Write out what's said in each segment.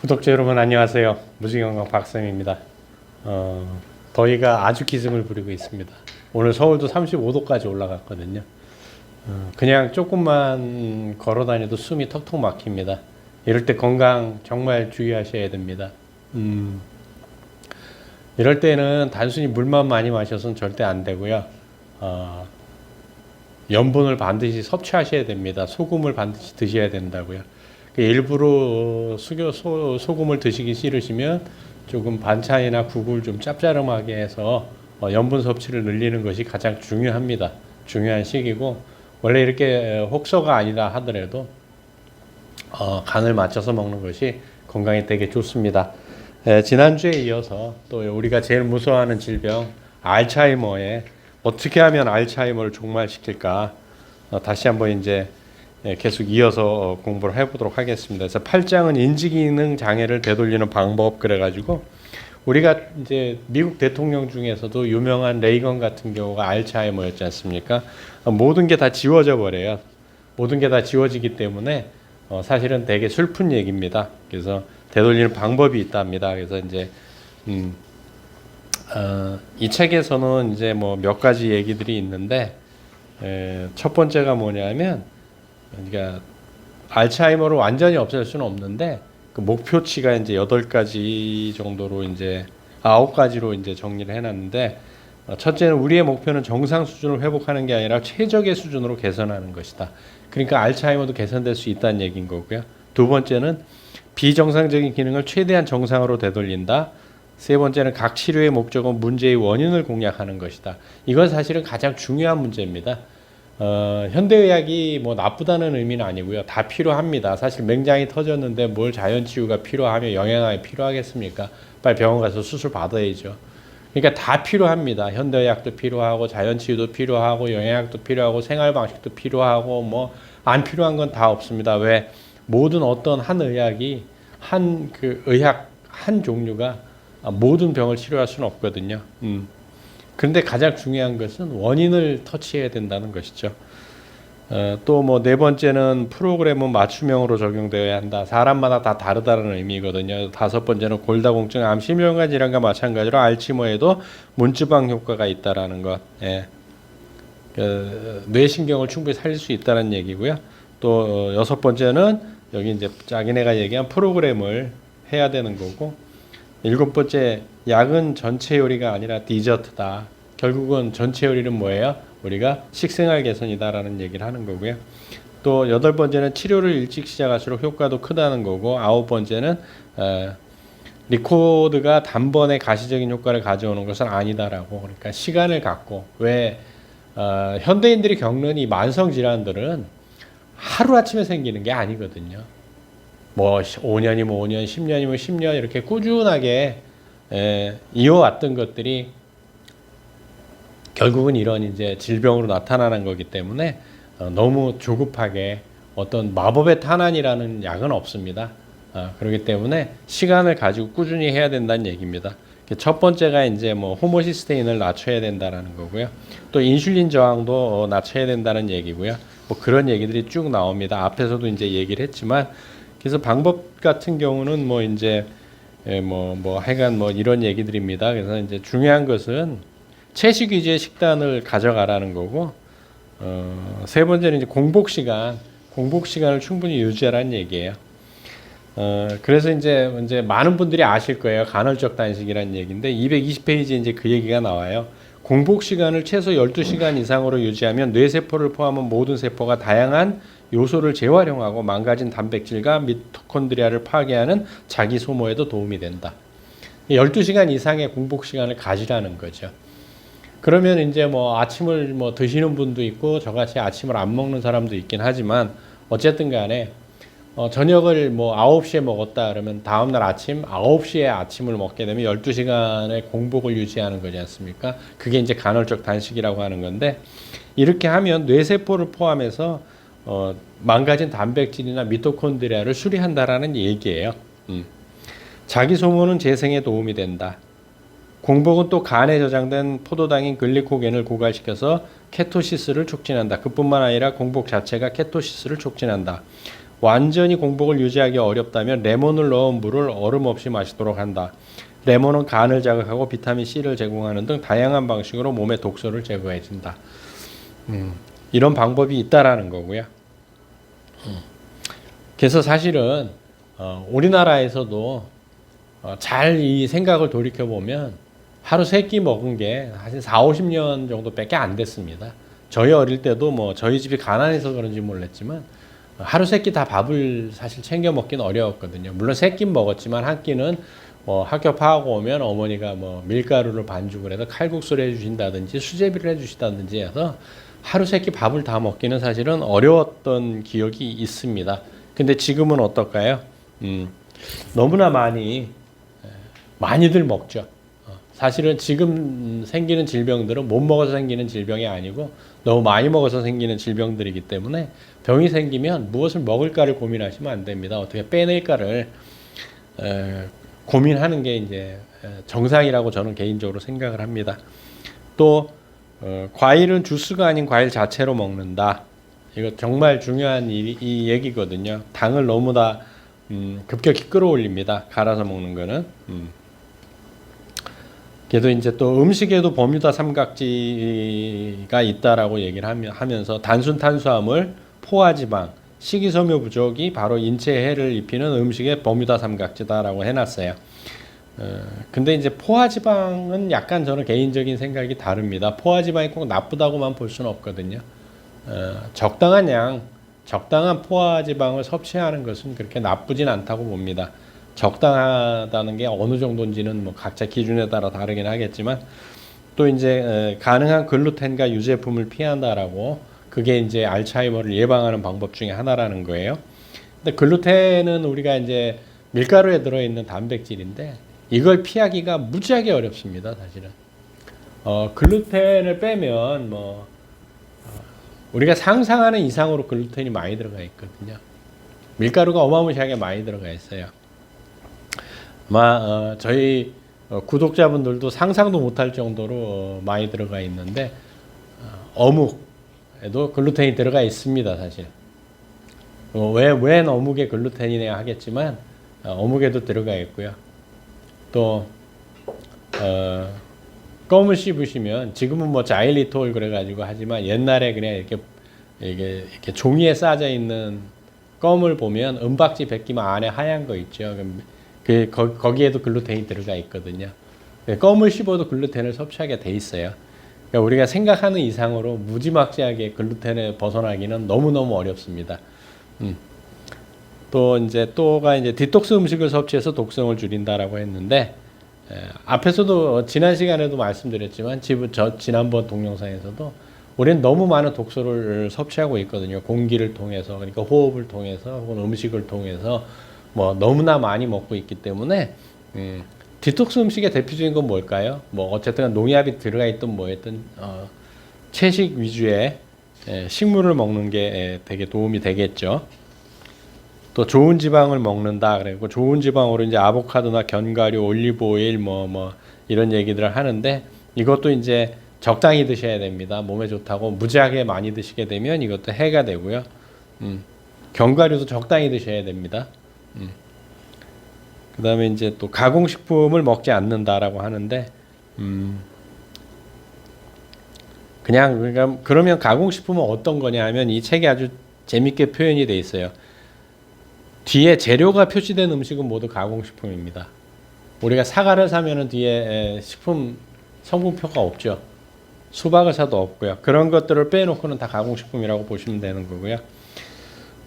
구독자 여러분 안녕하세요. 무지경강 박쌤입니다. 어, 더위가 아주 기승을 부리고 있습니다. 오늘 서울도 35도까지 올라갔거든요. 어, 그냥 조금만 걸어 다녀도 숨이 턱턱 막힙니다. 이럴 때 건강 정말 주의하셔야 됩니다. 음, 이럴 때는 단순히 물만 많이 마셔서는 절대 안 되고요. 어, 염분을 반드시 섭취하셔야 됩니다. 소금을 반드시 드셔야 된다고요. 그 일부러 수교 소, 소금을 드시기 싫으시면 조금 반찬이나 국을 좀 짭짤하게 해서 어, 염분 섭취를 늘리는 것이 가장 중요합니다. 중요한 시기고 원래 이렇게 혹서가 아니라 하더라도 어, 간을 맞춰서 먹는 것이 건강에 되게 좋습니다. 에, 지난주에 이어서 또 우리가 제일 무서워하는 질병 알츠하이머에 어떻게 하면 알츠하이머를 종말시킬까 어, 다시 한번 이제 예, 계속 이어서 어, 공부를 해보도록 하겠습니다. 그래서 8장은 인지기능 장애를 되돌리는 방법 그래가지고 우리가 이제 미국 대통령 중에서도 유명한 레이건 같은 경우가 알츠하이머였지 않습니까? 어, 모든 게 다 지워져 버려요. 모든 게 다 지워지기 때문에 어, 사실은 되게 슬픈 얘기입니다. 그래서 되돌리는 방법이 있답니다. 그래서 이제 음, 어, 이 책에서는 이제 뭐 몇 가지 얘기들이 있는데 에, 첫 번째가 뭐냐면 그러니까 알츠하이머를 완전히 없앨 수는 없는데 그 목표치가 이제 여덟 가지 정도로 이제 아홉 가지로 이제 정리를 해놨는데 어, 첫째는 우리의 목표는 정상 수준을 회복하는 게 아니라 최적의 수준으로 개선하는 것이다. 그러니까 알츠하이머도 개선될 수 있다는 얘기인 거고요. 두 번째는 비정상적인 기능을 최대한 정상으로 되돌린다. 세 번째는 각 치료의 목적은 문제의 원인을 공략하는 것이다. 이건 사실은 가장 중요한 문제입니다. 어, 현대의학이 뭐 나쁘다는 의미는 아니고요. 다 필요합니다. 사실 맹장이 터졌는데 뭘 자연치유가 필요하며 영양학이 필요하겠습니까? 빨리 병원 가서 수술 받아야죠. 그러니까 다 필요합니다. 현대의학도 필요하고 자연치유도 필요하고 영양학도 필요하고 생활방식도 필요하고 뭐 안 필요한 건 다 없습니다. 왜 모든 어떤 한 의학이 한 그 의학 한 종류가 모든 병을 치료할 수는 없거든요. 음. 그런데 가장 중요한 것은 원인을 터치해야 된다는 것이죠. 어, 또뭐 네 번째는 프로그램은 맞춤형으로 적용되어야 한다. 사람마다 다 다르다는 의미거든요. 다섯 번째는 골다공증, 암, 심혈관 질환과 마찬가지로 알츠머에도 문지방 효과가 있다라는 것. 예. 그, 뇌신경을 충분히 살릴 수 있다는 얘기고요. 또 어, 여섯 번째는 여기 이제 자기네가 얘기한 프로그램을 해야 되는 거고 일곱 번째 약은 전체 요리가 아니라 디저트다. 결국은 전체 요리는 뭐예요? 우리가 식생활 개선이다라는 얘기를 하는 거고요. 또 여덟 번째는 치료를 일찍 시작할수록 효과도 크다는 거고 아홉 번째는 어, 리코드가 단번에 가시적인 효과를 가져오는 것은 아니다라고 그러니까 시간을 갖고 왜 어, 현대인들이 겪는 이 만성 질환들은 하루 아침에 생기는 게 아니거든요. 뭐 5년이면 5년, 10년이면 10년 이렇게 꾸준하게 에, 이어왔던 것들이 결국은 이런 이제 질병으로 나타나는 거기 때문에 어, 너무 조급하게 어떤 마법의 탄환이라는 약은 없습니다. 아, 그렇기 때문에 시간을 가지고 꾸준히 해야 된다는 얘기입니다. 첫 번째가 이제 뭐 호모시스테인을 낮춰야 된다라는 거고요. 또 인슐린 저항도 어, 낮춰야 된다는 얘기고요. 뭐 그런 얘기들이 쭉 나옵니다. 앞에서도 이제 얘기를 했지만 그래서 방법 같은 경우는 뭐 이제 예, 뭐, 뭐, 하여간 뭐 이런 얘기들입니다. 그래서 이제 중요한 것은 채식 위주의 식단을 가져가라는 거고, 어, 세 번째는 이제 공복 시간, 공복 시간을 충분히 유지하라는 얘기예요. 어, 그래서 이제, 이제 많은 분들이 아실 거예요. 간헐적 단식이라는 얘기인데, 220페이지에 이제 그 얘기가 나와요. 공복 시간을 최소 12시간 이상으로 유지하면 뇌세포를 포함한 모든 세포가 다양한 요소를 재활용하고 망가진 단백질과 미토콘드리아를 파괴하는 자기 소모에도 도움이 된다. 12시간 이상의 공복 시간을 가지라는 거죠. 그러면 이제 뭐 아침을 뭐 드시는 분도 있고 저같이 아침을 안 먹는 사람도 있긴 하지만 어쨌든 간에 어, 저녁을 뭐 9시에 먹었다 그러면 다음날 아침 9시에 아침을 먹게 되면 12시간의 공복을 유지하는 거지 않습니까? 그게 이제 간헐적 단식이라고 하는 건데 이렇게 하면 뇌세포를 포함해서 어, 망가진 단백질이나 미토콘드리아를 수리한다라는 얘기예요. 음. 자기 소모는 재생에 도움이 된다. 공복은 또 간에 저장된 포도당인 글리코겐을 고갈시켜서 케토시스를 촉진한다. 그뿐만 아니라 공복 자체가 케토시스를 촉진한다. 완전히 공복을 유지하기 어렵다면 레몬을 넣은 물을 얼음 없이 마시도록 한다. 레몬은 간을 자극하고 비타민 C를 제공하는 등 다양한 방식으로 몸의 독소를 제거해 준다. 음, 이런 방법이 있다라는 거고요. 음. 그래서 사실은 어, 우리나라에서도 어, 잘 이 생각을 돌이켜 보면 하루 세 끼 먹은 게 사실 4, 50년 정도밖에 안 됐습니다. 저희 어릴 때도 뭐 저희 집이 가난해서 그런지 몰랐지만 하루 세 끼 다 밥을 사실 챙겨 먹기는 어려웠거든요. 물론 세 끼 먹었지만 한 끼는 뭐 학교 파하고 오면 어머니가 뭐 밀가루를 반죽을 해서 칼국수를 해주신다든지 수제비를 해주시다든지 해서 하루 세끼 밥을 다 먹기는 사실은 어려웠던 기억이 있습니다. 근데 지금은 어떨까요? 음, 너무나 많이 많이들 먹죠. 어, 사실은 지금 생기는 질병들은 못 먹어서 생기는 질병이 아니고 너무 많이 먹어서 생기는 질병들이기 때문에 병이 생기면 무엇을 먹을까를 고민하시면 안 됩니다. 어떻게 빼낼까를 에, 고민하는 게 이제 정상이라고 저는 개인적으로 생각을 합니다. 또 어, 과일은 주스가 아닌 과일 자체로 먹는다. 이거 정말 중요한 이, 이 얘기거든요. 당을 너무 다 음, 급격히 끌어올립니다. 갈아서 먹는 거는. 음. 그래도 이제 또 음식에도 버뮤다 삼각지가 있다라고 얘기를 하면서 단순 탄수화물, 포화지방, 식이섬유 부족이 바로 인체에 해를 입히는 음식의 버뮤다 삼각지다라고 해놨어요. 어, 근데 이제 포화지방은 약간 저는 개인적인 생각이 다릅니다. 포화지방이 꼭 나쁘다고만 볼 수는 없거든요. 어, 적당한 양, 적당한 포화지방을 섭취하는 것은 그렇게 나쁘진 않다고 봅니다. 적당하다는 게 어느 정도인지는 뭐 각자 기준에 따라 다르긴 하겠지만 또 이제 가능한 글루텐과 유제품을 피한다라고 그게 이제 알츠하이머를 예방하는 방법 중에 하나라는 거예요. 근데 글루텐은 우리가 이제 밀가루에 들어있는 단백질인데 이걸 피하기가 무지하게 어렵습니다, 사실은. 어, 글루텐을 빼면 뭐 어, 우리가 상상하는 이상으로 글루텐이 많이 들어가 있거든요. 밀가루가 어마무시하게 많이 들어가 있어요. 아마 어, 저희 어, 구독자분들도 상상도 못할 정도로 어, 많이 들어가 있는데 어, 어묵에도 글루텐이 들어가 있습니다, 사실. 어, 왜, 웬 어묵에 글루텐이냐 하겠지만 어, 어묵에도 들어가 있고요. 또 어, 껌을 씹으시면 지금은 뭐 자일리톨 그래가지고 하지만 옛날에 그냥 이렇게 이게 이렇게 종이에 싸져 있는 껌을 보면 은박지 벗기면 안에 하얀 거 있죠. 그 거, 거기에도 글루텐이 들어가 있거든요. 네, 껌을 씹어도 글루텐을 섭취하게 돼 있어요. 그러니까 우리가 생각하는 이상으로 무지막지하게 글루텐을 벗어나기는 너무 너무 어렵습니다. 음. 또 이제 또가 이제 디톡스 음식을 섭취해서 독성을 줄인다라고 했는데 에, 앞에서도 지난 시간에도 말씀드렸지만 지금 저 지난번 동영상에서도 우리는 너무 많은 독소를 섭취하고 있거든요. 공기를 통해서 그러니까 호흡을 통해서 혹은 음식을 통해서 뭐 너무나 많이 먹고 있기 때문에 음, 디톡스 음식의 대표적인 건 뭘까요? 뭐 어쨌든 농약이 들어가 있든 뭐였든 어, 채식 위주의 에, 식물을 먹는 게 에, 되게 도움이 되겠죠. 또 좋은 지방을 먹는다 그리고 좋은 지방으로 이제 아보카도나 견과류, 올리브 오일 뭐뭐 뭐 이런 얘기들을 하는데 이것도 이제 적당히 드셔야 됩니다. 몸에 좋다고 무지하게 많이 드시게 되면 이것도 해가 되고요. 음, 견과류도 적당히 드셔야 됩니다. 음. 그 다음에 이제 또 가공식품을 먹지 않는다라고 하는데 음, 그냥 그러니까 그러면 가공식품은 어떤 거냐 하면 이 책에 아주 재밌게 표현이 돼 있어요. 뒤에 재료가 표시된 음식은 모두 가공식품입니다. 우리가 사과를 사면은 뒤에 식품 성분표가 없죠. 수박을 사도 없고요. 그런 것들을 빼놓고는 다 가공식품이라고 보시면 되는 거고요.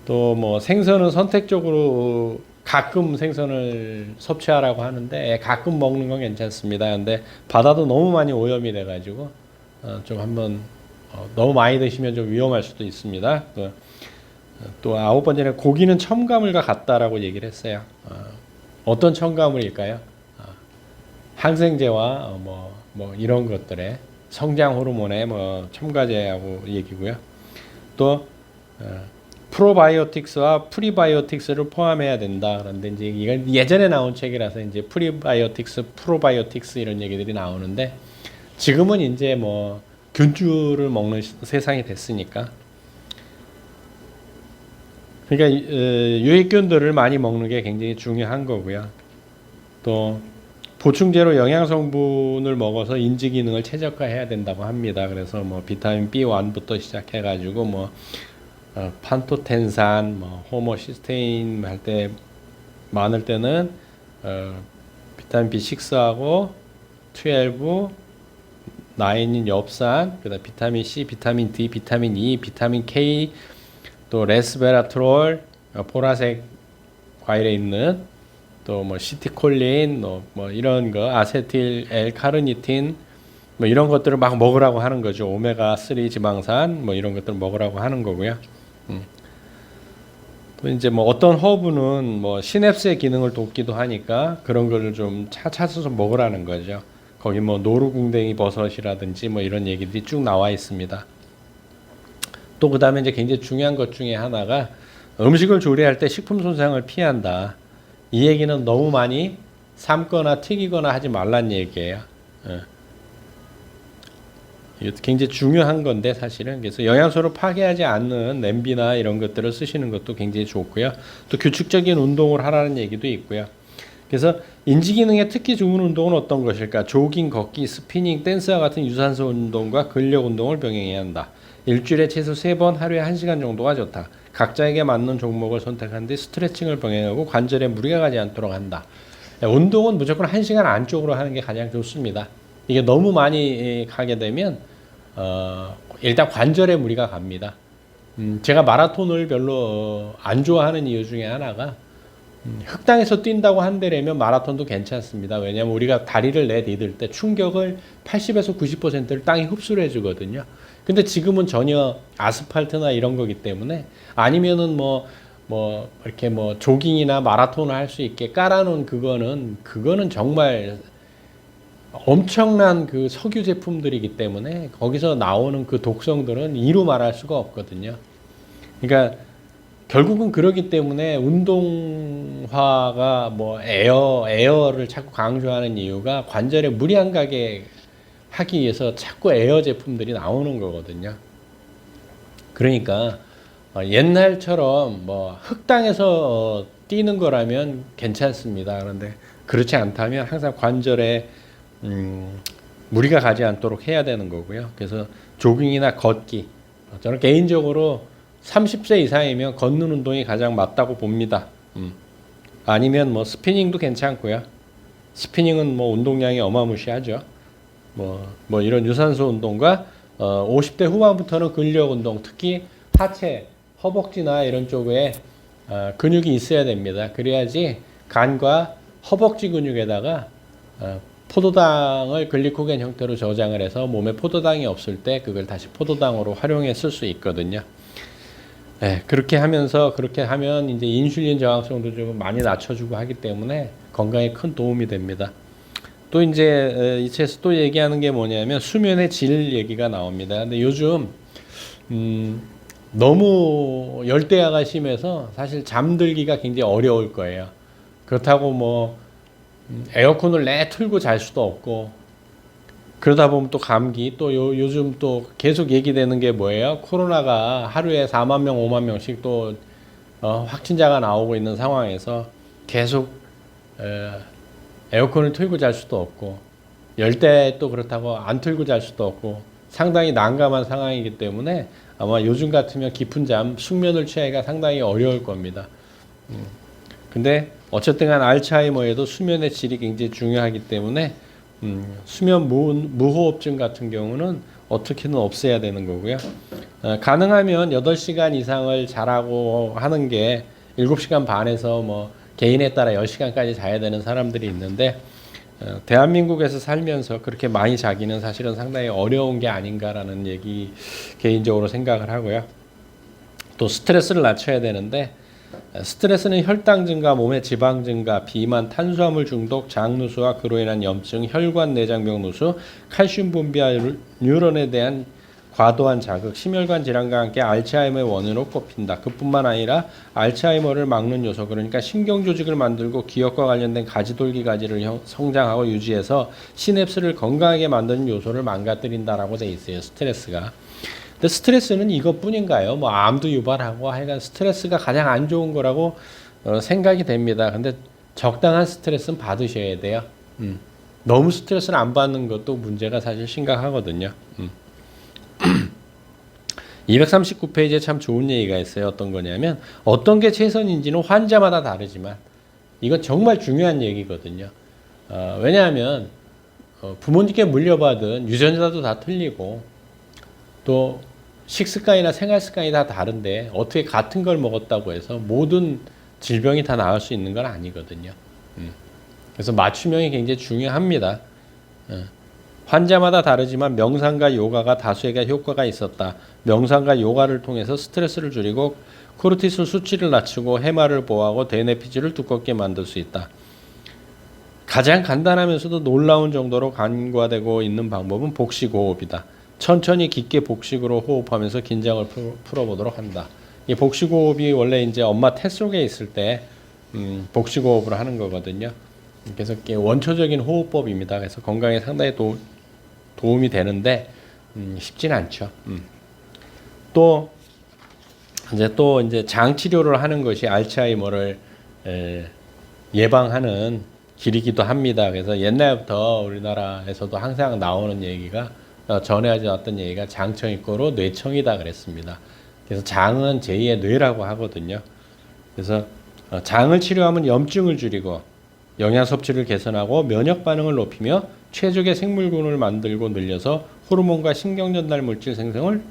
또 뭐 생선은 선택적으로 가끔 생선을 섭취하라고 하는데 가끔 먹는 건 괜찮습니다. 근데 바다도 너무 많이 오염이 돼가지고 어, 좀 한번 어, 너무 많이 드시면 좀 위험할 수도 있습니다. 또, 또 아홉 번째는 고기는 첨가물과 같다라고 얘기를 했어요. 어, 떤 첨가물일까요? 어, 항생제와 뭐, 뭐 이런 것들의 성장 호르몬의 뭐 첨가제하고 얘기고요. 또 어, 프로바이오틱스와 프리바이오틱스를 포함해야 된다. 그런데 이제 이건 예전에 나온 책이라서 이제 프리바이오틱스, 프로바이오틱스 이런 얘기들이 나오는데 지금은 이제 뭐 균주를 먹는 세상이 됐으니까 그러니까 유익균들을 많이 먹는 게 굉장히 중요한 거고요. 또 보충제로 영양 성분을 먹어서 인지 기능을 최적화해야 된다고 합니다. 그래서 뭐 비타민 B1부터 시작해 가지고 뭐 어, 판토텐산, 뭐 호모시스테인 할 때 많을 때는 어, 비타민 B6하고 12, 9인 엽산, 그다음 비타민 C, 비타민 D, 비타민 E, 비타민 K, 또 레스베라트롤, 어, 보라색 과일에 있는 또 뭐 시티콜린, 뭐, 뭐 이런 거 아세틸 L-카르니틴 뭐 이런 것들을 막 먹으라고 하는 거죠. 오메가 3 지방산 뭐 이런 것들 먹으라고 하는 거고요. 음. 또 이제 뭐 어떤 허브는 뭐 시냅스의 기능을 돕기도 하니까 그런 거를 좀 차, 찾아서 먹으라는 거죠. 거기 뭐 노루궁뎅이 버섯이라든지 뭐 이런 얘기들이 쭉 나와 있습니다. 또 그다음에 이제 굉장히 중요한 것 중에 하나가 음식을 조리할 때 식품 손상을 피한다. 이 얘기는 너무 많이 삶거나 튀기거나 하지 말란 얘기예요. 예. 이것도 굉장히 중요한 건데 사실은 그래서 영양소를 파괴하지 않는 냄비나 이런 것들을 쓰시는 것도 굉장히 좋고요. 또 규칙적인 운동을 하라는 얘기도 있고요. 그래서 인지 기능에 특히 좋은 운동은 어떤 것일까? 조깅, 걷기, 스피닝, 댄스와 같은 유산소 운동과 근력 운동을 병행해야 한다. 일주일에 최소 세 번 하루에 한 시간 정도가 좋다. 각자에게 맞는 종목을 선택한 뒤 스트레칭을 병행하고 관절에 무리가 가지 않도록 한다. 네, 운동은 무조건 한 시간 안쪽으로 하는 게 가장 좋습니다. 이게 너무 많이 가게 되면 어, 일단 관절에 무리가 갑니다. 음, 제가 마라톤을 별로 어, 안 좋아하는 이유 중에 하나가 음, 흙당에서 뛴다고 한다면 마라톤도 괜찮습니다. 왜냐하면 우리가 다리를 내디딜 때 충격을 80에서 90%를 땅이 흡수를 해주거든요. 근데 지금은 전혀 아스팔트나 이런 거기 때문에 아니면은 뭐, 뭐, 이렇게 뭐 조깅이나 마라톤을 할 수 있게 깔아놓은 그거는, 그거는 정말 엄청난 그 석유 제품들이기 때문에 거기서 나오는 그 독성들은 이루 말할 수가 없거든요. 그러니까 결국은 그러기 때문에 운동화가 뭐 에어 에어를 자꾸 강조하는 이유가 관절에 무리 안 가게 하기 위해서 자꾸 에어 제품들이 나오는 거거든요. 그러니까 어, 옛날처럼 뭐 흙당에서 어, 뛰는 거라면 괜찮습니다. 그런데 그렇지 않다면 항상 관절에 음, 무리가 가지 않도록 해야 되는 거고요. 그래서 조깅이나 걷기 어, 저는 개인적으로 30세 이상이면 걷는 운동이 가장 맞다고 봅니다. 음. 아니면 뭐 스피닝도 괜찮고요. 스피닝은 뭐 운동량이 어마무시하죠. 뭐, 뭐 이런 유산소 운동과 어, 50대 후반부터는 근력 운동, 특히 하체, 허벅지나 이런 쪽에 어, 근육이 있어야 됩니다. 그래야지 간과 허벅지 근육에다가 어, 포도당을 글리코겐 형태로 저장을 해서 몸에 포도당이 없을 때 그걸 다시 포도당으로 활용해 쓸 수 있거든요. 네, 그렇게 하면서 그렇게 하면 이제 인슐린 저항성도 좀 많이 낮춰주고 하기 때문에 건강에 큰 도움이 됩니다. 또 이제 어, 이 책에서 또 얘기하는 게 뭐냐면 수면의 질 얘기가 나옵니다. 근데 요즘 음, 너무 열대야가 심해서 사실 잠들기가 굉장히 어려울 거예요. 그렇다고 뭐 음, 에어컨을 내 틀고 잘 수도 없고 그러다 보면 또 감기 또 요, 요즘 또 계속 얘기되는 게 뭐예요? 코로나가 하루에 4만 명, 5만 명씩 또 어, 확진자가 나오고 있는 상황에서 계속 에, 에어컨을 틀고 잘 수도 없고 열대 또 그렇다고 안 틀고 잘 수도 없고 상당히 난감한 상황이기 때문에 아마 요즘 같으면 깊은 잠, 숙면을 취하기가 상당히 어려울 겁니다. 음. 근데 어쨌든 간 알츠하이머에도 수면의 질이 굉장히 중요하기 때문에 음, 수면 무, 무호흡증 같은 경우는 어떻게든 없애야 되는 거고요. 어, 가능하면 8시간 이상을 자라고 하는 게 7시간 반에서 뭐 개인에 따라 10시간까지 자야 되는 사람들이 있는데 어, 대한민국에서 살면서 그렇게 많이 자기는 사실은 상당히 어려운 게 아닌가라는 얘기 개인적으로 생각을 하고요. 또 스트레스를 낮춰야 되는데 스트레스는 혈당 증가, 몸의 지방 증가, 비만, 탄수화물 중독, 장누수와 그로 인한 염증, 혈관 내장병 누수, 칼슘 분비와 뉴런에 대한 과도한 자극, 심혈관 질환과 함께 알츠하이머의 원인으로 꼽힌다. 그뿐만 아니라 알츠하이머를 막는 요소, 그러니까 신경 조직을 만들고 기억과 관련된 가지돌기 가지를 형- 성장하고 유지해서 시냅스를 건강하게 만드는 요소를 망가뜨린다라고 돼 있어요. 스트레스가. 근데 스트레스는 이것뿐인가요? 뭐 암도 유발하고 하여간 스트레스가 가장 안 좋은 거라고 어, 생각이 됩니다. 근데 적당한 스트레스는 받으셔야 돼요. 음. 너무 스트레스를 안 받는 것도 문제가 사실 심각하거든요. 음. 239페이지에 참 좋은 얘기가 있어요. 어떤 거냐면 어떤 게 최선인지는 환자마다 다르지만 이건 정말 중요한 얘기거든요. 어, 왜냐하면 어, 부모님께 물려받은 유전자도 다 틀리고 또 식습관이나 생활 습관이 다 다른데 어떻게 같은 걸 먹었다고 해서 모든 질병이 다 나을 수 있는 건 아니거든요. 음. 그래서 맞춤형이 굉장히 중요합니다. 어. 환자마다 다르지만 명상과 요가가 다수에게 효과가 있었다. 명상과 요가를 통해서 스트레스를 줄이고 코르티솔 수치를 낮추고 해마를 보호하고 대뇌피질을 두껍게 만들 수 있다. 가장 간단하면서도 놀라운 정도로 간과되고 있는 방법은 복식 호흡이다. 천천히 깊게 복식으로 호흡하면서 긴장을 풀- 풀어보도록 한다. 이 복식 호흡이 원래 이제 엄마 태 속에 있을 때 음, 복식 호흡을 하는 거거든요. 그래서 이게 원초적인 호흡법입니다. 그래서 건강에 상당히 도, 도움이 되는데 음, 쉽진 않죠. 음. 또 이제 또 이제 장 치료를 하는 것이 알츠하이머를 에, 예방하는 길이기도 합니다. 그래서 옛날부터 우리나라에서도 항상 나오는 얘기가 어, 전해하지 않았던 얘기가 장청이 거로 뇌청이다 그랬습니다. 그래서 장은 제2의 뇌라고 하거든요. 그래서 어, 장을 치료하면 염증을 줄이고 영양 섭취를 개선하고 면역 반응을 높이며 최적의 생물군을 만들고 늘려서 호르몬과 신경 전달 물질 생성을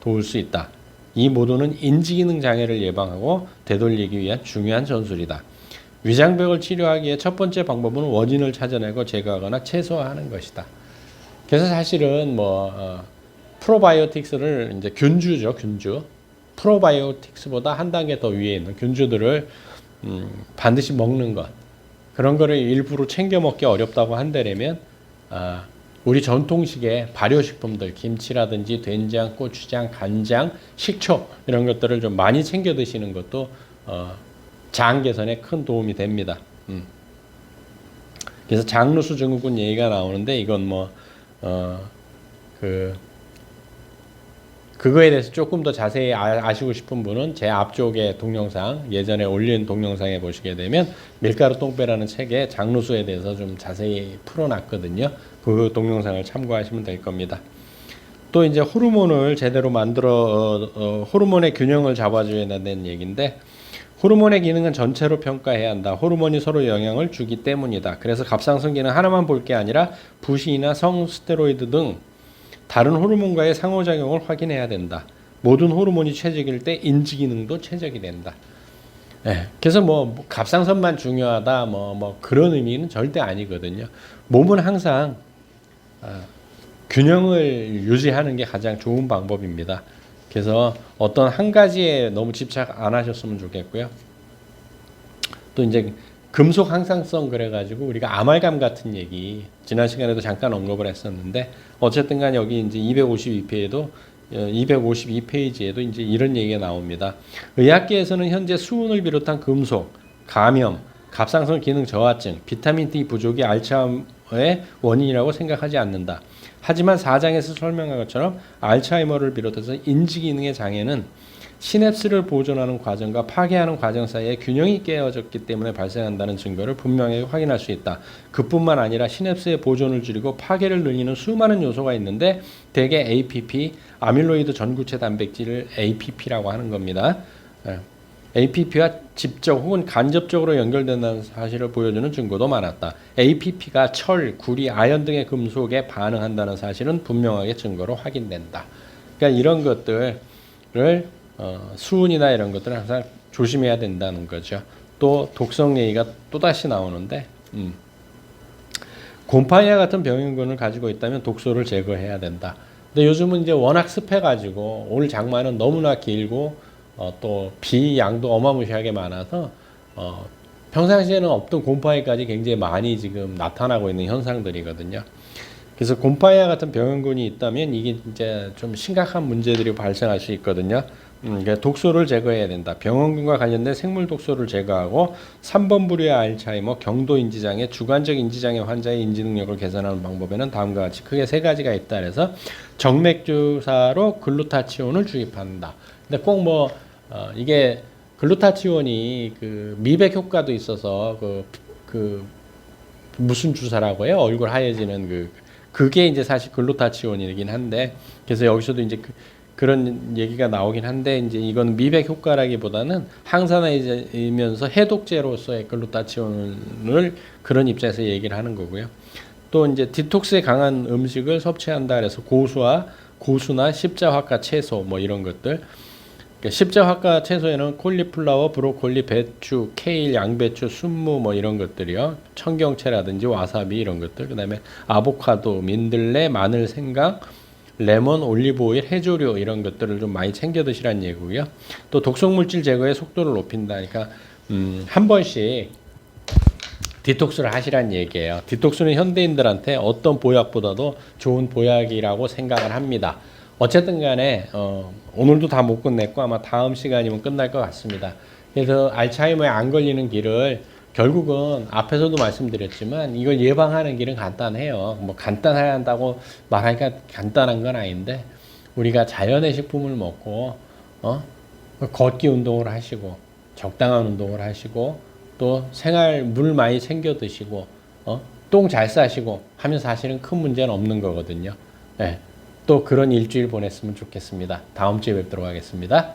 도울 수 있다. 이 모두는 인지 기능 장애를 예방하고 되돌리기 위한 중요한 전술이다. 위장벽을 치료하기에 첫 번째 방법은 원인을 찾아내고 제거하거나 최소화하는 것이다. 그래서 사실은 뭐 어, 프로바이오틱스를 이제 균주죠, 균주. 프로바이오틱스보다 한 단계 더 위에 있는 균주들을 음, 반드시 먹는 것. 그런 거를 일부러 챙겨 먹기 어렵다고 한다면 아, 우리 전통식의 발효식품들 김치라든지 된장, 고추장, 간장, 식초 이런 것들을 좀 많이 챙겨 드시는 것도 어, 장 개선에 큰 도움이 됩니다. 음. 그래서 장루수 증후군 얘기가 나오는데 이건 뭐 어, 그 그거에 대해서 조금 더 자세히 아, 아시고 싶은 분은 제 앞쪽에 동영상 예전에 올린 동영상에 보시게 되면 밀가루 똥배라는 책에 장루수에 대해서 좀 자세히 풀어놨거든요. 그 동영상을 참고하시면 될 겁니다. 또 이제 호르몬을 제대로 만들어 어, 어, 호르몬의 균형을 잡아줘야 되는 얘기인데 호르몬의 기능은 전체로 평가해야 한다. 호르몬이 서로 영향을 주기 때문이다. 그래서 갑상선 기능 하나만 볼 게 아니라 부신이나 성스테로이드 등 다른 호르몬과의 상호작용을 확인해야 된다. 모든 호르몬이 최적일 때 인지 기능도 최적이 된다. 예, 그래서 뭐 갑상선만 중요하다 뭐뭐 그런 의미는 절대 아니거든요. 몸은 항상 아, 균형을 유지하는 게 가장 좋은 방법입니다. 그래서 어떤 한 가지에 너무 집착 안 하셨으면 좋겠고요. 또 이제 금속 항상성 그래가지고 우리가 아말감 같은 얘기 지난 시간에도 잠깐 언급을 했었는데 어쨌든 간 여기 이제 252페이지에도 252페이지에도 이제 이런 얘기가 나옵니다. 의학계에서는 현재 수은을 비롯한 금속, 감염, 갑상선 기능 저하증, 비타민 D 부족이 알츠하이머의 원인이라고 생각하지 않는다. 하지만 사장에서 설명한 것처럼 알츠하이머를 비롯해서 인지 기능의 장애는 시냅스를 보존하는 과정과 파괴하는 과정 사이에 균형이 깨어졌기 때문에 발생한다는 증거를 분명히 확인할 수 있다. 그뿐만 아니라 시냅스의 보존을 줄이고 파괴를 늘리는 수많은 요소가 있는데 대개 APP, 아밀로이드 전구체 단백질을 APP라고 하는 겁니다. 예. APP와 직접 혹은 간접적으로 연결된다는 사실을 보여주는 증거도 많았다. APP가 철, 구리, 아연 등의 금속에 반응한다는 사실은 분명하게 증거로 확인된다. 그러니까 이런 것들을 어, 수은이나 이런 것들은 항상 조심해야 된다는 거죠. 또 독성 얘기가 또 다시 나오는데 음. 곰팡이와 같은 병균을 가지고 있다면 독소를 제거해야 된다. 근데 요즘은 이제 워낙 습해가지고 올 장마는 너무나 길고 어, 또 비 양도 어마무시하게 많아서 어, 평상시에는 없던 곰팡이까지 굉장히 많이 지금 나타나고 있는 현상들이거든요. 그래서 곰팡이와 같은 병원군이 있다면 이게 이제 좀 심각한 문제들이 발생할 수 있거든요. 음, 그러니까 독소를 제거해야 된다. 병원균과 관련된 생물 독소를 제거하고 3번 부류의 알츠하이머, 경도 인지장애, 주관적 인지장애 환자의 인지 능력을 개선하는 방법에는 다음과 같이 크게 세 가지가 있다. 그래서 정맥 주사로 글루타치온을 주입한다. 근데 꼭뭐 어, 이게 글루타치온이 그 미백 효과도 있어서 그, 그 무슨 주사라고 해요? 얼굴 하얘지는 그 그게 이제 사실 글루타치온이긴 한데 그래서 여기서도 이제 그, 그런 얘기가 나오긴 한데 이제 이건 미백 효과라기보다는 항산화이면서 해독제로서의 글루타치온을 그런 입장에서 얘기를 하는 거고요. 또 이제 디톡스에 강한 음식을 섭취한다 그래서 고수와 고수나 십자화과 채소 뭐 이런 것들 그러니까 십자화과 채소에는 콜리플라워, 브로콜리, 배추, 케일, 양배추, 순무 뭐 이런 것들이요. 청경채라든지 와사비 이런 것들. 그다음에 아보카도, 민들레, 마늘, 생강, 레몬, 올리브 오일, 해조류 이런 것들을 좀 많이 챙겨 드시라는 얘기고요. 또 독성 물질 제거의 속도를 높인다. 그러니까 음, 한 번씩 디톡스를 하시라는 얘기예요. 디톡스는 현대인들한테 어떤 보약보다도 좋은 보약이라고 생각을 합니다. 어쨌든 간에 어, 오늘도 다 못 끝냈고 아마 다음 시간이면 끝날 것 같습니다. 그래서 알츠하이머에 안 걸리는 길을 결국은 앞에서도 말씀드렸지만 이걸 예방하는 길은 간단해요. 뭐 간단하다고 말하니까 간단한 건 아닌데 우리가 자연의 식품을 먹고 어? 걷기 운동을 하시고 적당한 운동을 하시고 또 생활 물 많이 챙겨 드시고 어? 똥 잘 싸시고 하면 사실은 큰 문제는 없는 거거든요. 네. 또 그런 일주일 보냈으면 좋겠습니다. 다음 주에 뵙도록 하겠습니다.